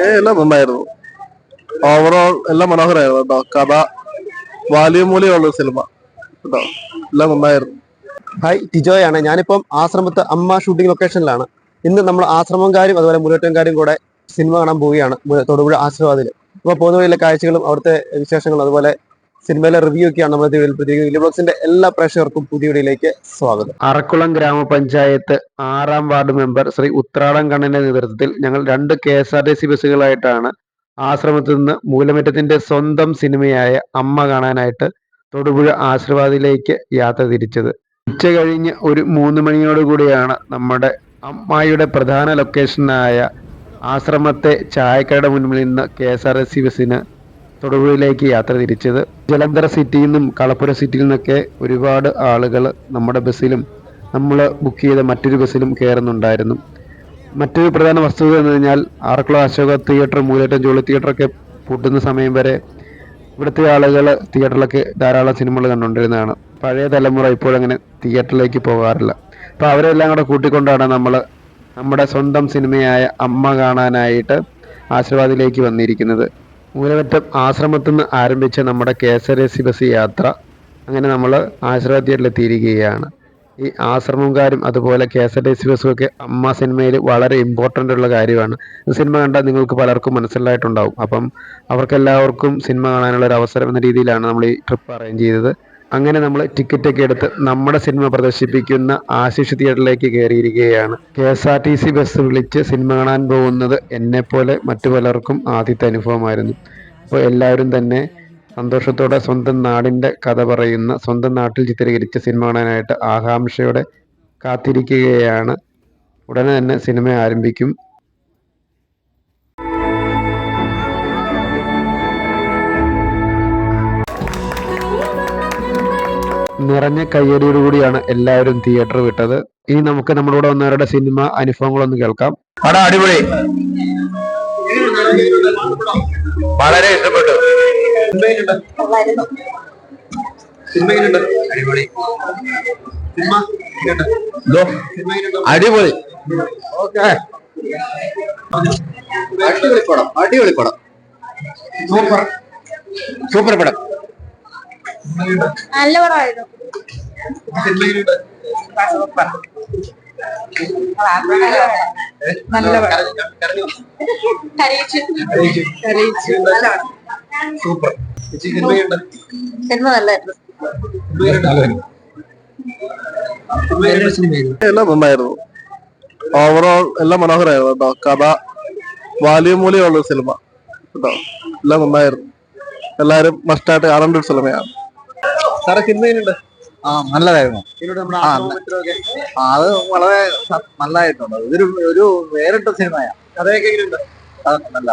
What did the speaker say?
എല്ലാം നന്നായിരുന്നു. ഓവറോൾ എല്ലാം മനോഹരമായിരുന്നു കേട്ടോ. കഥ വാല്യൂമൂല്യമുള്ള സിനിമ കേട്ടോ. എല്ലാം നന്നായിരുന്നു. ഹായ് ടിജോയാണ്. ഞാനിപ്പം ആശ്രമത്ത് അമ്മ ഷൂട്ടിംഗ് ലൊക്കേഷനിലാണ് ഇന്ന് നമ്മൾ ആശ്രമംകാരും അതുപോലെ മുന്നേറ്റംകാരും കൂടെ സിനിമ കാണാൻ പോവുകയാണ്. തൊടുപുഴ ആശ്രവാദിൽ അപ്പോൾ പോകുന്ന വഴിയിലെ കാഴ്ചകളും അവിടുത്തെ വിശേഷങ്ങളും അതുപോലെ സിനിമയിലെ റിവ്യൂ ഒക്കെയാണ് നമ്മൾ വില്യ ബ്ലോഗ്സിന്റെ എല്ലാ പ്രേക്ഷകർക്കും പുതിയ വീഡിയോയിലേക്ക് സ്വാഗതം. അറക്കുളം ഗ്രാമപഞ്ചായത്ത് ആറാം വാർഡ് മെമ്പർ ശ്രീ ഉത്രാടം കണ്ണന്റെ നേതൃത്വത്തിൽ ഞങ്ങൾ രണ്ട് K S R T C ബസ്സുകളായിട്ടാണ് ആശ്രമത്തിൽ നിന്ന് മൂലമറ്റത്തിന്റെ സ്വന്തം സിനിമയായ അമ്മ കാണാനായിട്ട് തൊടുപുഴ ആശീർവാദിലേക്ക് യാത്ര തിരിച്ചത്. ഉച്ച കഴിഞ്ഞ് ഒരു മൂന്ന് മണിയോടുകൂടിയാണ് നമ്മുടെ അമ്മായിയുടെ പ്രധാന ലൊക്കേഷനായ ആശ്രമത്തെ ചായക്കട മുൻപിൽ നിന്ന് K S R S C ബസ്സിന് തൊടുപുഴയിലേക്ക് യാത്ര തിരിച്ചത്. ജലന്ധർ സിറ്റിയിൽ നിന്നും കളപ്പുര സിറ്റിയിൽ നിന്നൊക്കെ ഒരുപാട് ആളുകൾ നമ്മുടെ ബസ്സിലും നമ്മൾ ബുക്ക് ചെയ്ത മറ്റൊരു ബസ്സിലും കയറുന്നുണ്ടായിരുന്നു മറ്റൊരു പ്രധാന വസ്തുത എന്ന് കഴിഞ്ഞാൽ ആറക്കുളം അശോക തിയേറ്റർ മൂലേറ്റം ജോളി തിയേറ്ററൊക്കെ പൂട്ടുന്ന സമയം വരെ ഇവിടുത്തെ ആളുകൾ തിയേറ്ററിലൊക്കെ ധാരാളം സിനിമകൾ കണ്ടുകൊണ്ടിരുന്നതാണ്. പഴയ തലമുറ ഇപ്പോഴങ്ങനെ തിയേറ്ററിലേക്ക് പോകാറില്ല. അപ്പോൾ അവരെല്ലാം കൂടെ കൂട്ടിക്കൊണ്ടാണ് നമ്മൾ നമ്മുടെ സ്വന്തം സിനിമയായ അമ്മ കാണാനായിട്ട് ആശീർവാദിലേക്ക് വന്നിരിക്കുന്നത്. മൂലമറ്റം ആശ്രമത്തിൽ നിന്ന് ആരംഭിച്ച നമ്മുടെ K S R C bus യാത്ര അങ്ങനെ നമ്മൾ ആശീർവാദ് തിയേറ്ററിൽ എത്തിയിരിക്കുകയാണ് ഈ ആശ്രമംകാരും അതുപോലെ K S R T C ബസ്സും ഒക്കെ അമ്മ സിനിമയിൽ വളരെ ഇമ്പോർട്ടന്റ് ഉള്ള കാര്യമാണ്. സിനിമ കണ്ടാൽ നിങ്ങൾക്ക് പലർക്കും മനസ്സിലായിട്ടുണ്ടാവും. അപ്പം അവർക്കെല്ലാവർക്കും സിനിമ കാണാനുള്ള ഒരു അവസരം എന്ന രീതിയിലാണ് നമ്മൾ ഈ ട്രിപ്പ് അറേഞ്ച് ചെയ്തത്. അങ്ങനെ നമ്മൾ ടിക്കറ്റ് ഒക്കെ എടുത്ത് നമ്മുടെ സിനിമ പ്രദർശിപ്പിക്കുന്ന ആശിഷ് തിയേറ്ററിലേക്ക് കയറിയിരിക്കുകയാണ്. K S R T C bus വിളിച്ച് സിനിമ കാണാൻ പോകുന്നത് എന്നെപ്പോലെ മറ്റു പലർക്കും ആദ്യത്തെ അനുഭവമായിരുന്നു. അപ്പോൾ എല്ലാവരും തന്നെ സന്തോഷത്തോടെ സ്വന്തം നാടിന്റെ കഥ പറയുന്ന സ്വന്തം നാട്ടിൽ ചിത്രീകരിച്ച സിനിമ കാണാനായിട്ട് ആകാംക്ഷയോടെ കാത്തിരിക്കുകയാണ്. ഉടനെ തന്നെ സിനിമ ആരംഭിക്കും. നിറഞ്ഞ കയ്യടിയോടുകൂടിയാണ് എല്ലാവരും തിയേറ്റർ വിട്ടത്. ഇനി നമുക്ക് നമ്മുടെ കൂടെ വന്നവരുടെ സിനിമ അനുഭവങ്ങളൊന്ന് കേൾക്കാം. പടം അടിപൊളി. വളരെ ഇഷ്ടപ്പെട്ടു. അടിപൊളി അടിപൊളി. ഓക്കെ. അടിപൊളി പടം അടിപൊളി പടം. സൂപ്പർ. സൂപ്പർ പടം. നല്ല നല്ല എല്ലാം നന്നായിരുന്നു. ഓവറോൾ എല്ലാം മനോഹരമായിരുന്നു കേട്ടോ. കഥ വാല്യൂമൂല്യമുള്ള സിനിമ കേട്ടോ. എല്ലാം നന്നായിരുന്നു. എല്ലാവരും മസ്റ്റായിട്ട് കാണേണ്ട ഒരു സിനിമയാണ്. സാറേ സിനിമ എങ്ങനെയുണ്ട് ആ നല്ലതായിരുന്നു. ആ, ആ, അത് വളരെ സ- നല്ലതായിട്ടുണ്ട്. ഇതൊരു ഒരു വേറിട്ട സിനിമയാണ് കഥയൊക്കെ എങ്ങനെയുണ്ട്? നല്ല